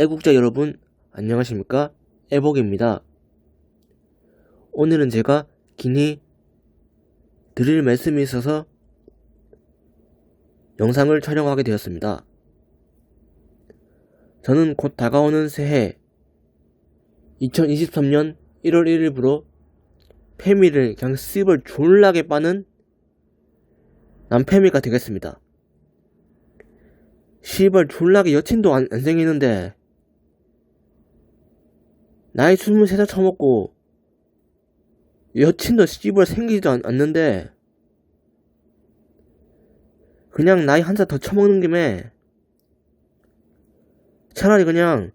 애국자 여러분, 안녕하십니까? 애복입니다. 오늘은 제가 긴히 드릴 말씀이 있어서 영상을 촬영하게 되었습니다. 저는 곧 다가오는 새해 2023년 1월 1일부로 페미를 그냥 씹을 졸라게 빠는 남페미가 되겠습니다. 시발 졸라게 여친도 안, 안 생기는데 나이 23살 처먹고 여친도 씨발 생기지도 않, 않는데 그냥 나이 한 살 더 처먹는 김에 차라리 그냥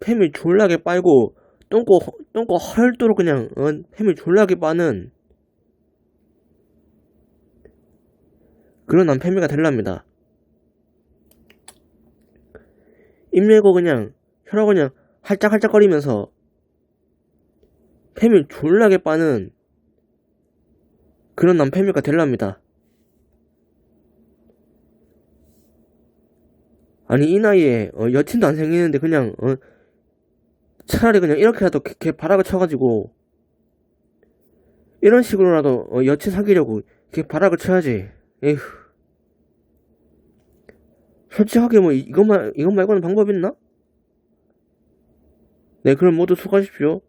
팸이 졸라게 빨고 똥꼬 똥꼬 헐도록 그냥 어, 팸이 졸라게 빠는 그런 남팸이가 될랍니다. 입내고 그냥 혀로 그냥 할짝할짝거리면서 팸이 졸라게 빠는 그런 남팸이가 될랍니다. 아니 이 나이에 어, 여친도 안 생기는데 그냥 어, 차라리 그냥 이렇게라도 걔, 걔 바락을 쳐가지고 이런 식으로라도 어, 여친 사귀려고 걔 바락을 쳐야지 에휴 솔직하게 뭐 이- 이것만 이것 말고는 방법 있나? 네 그럼 모두 수고하십시오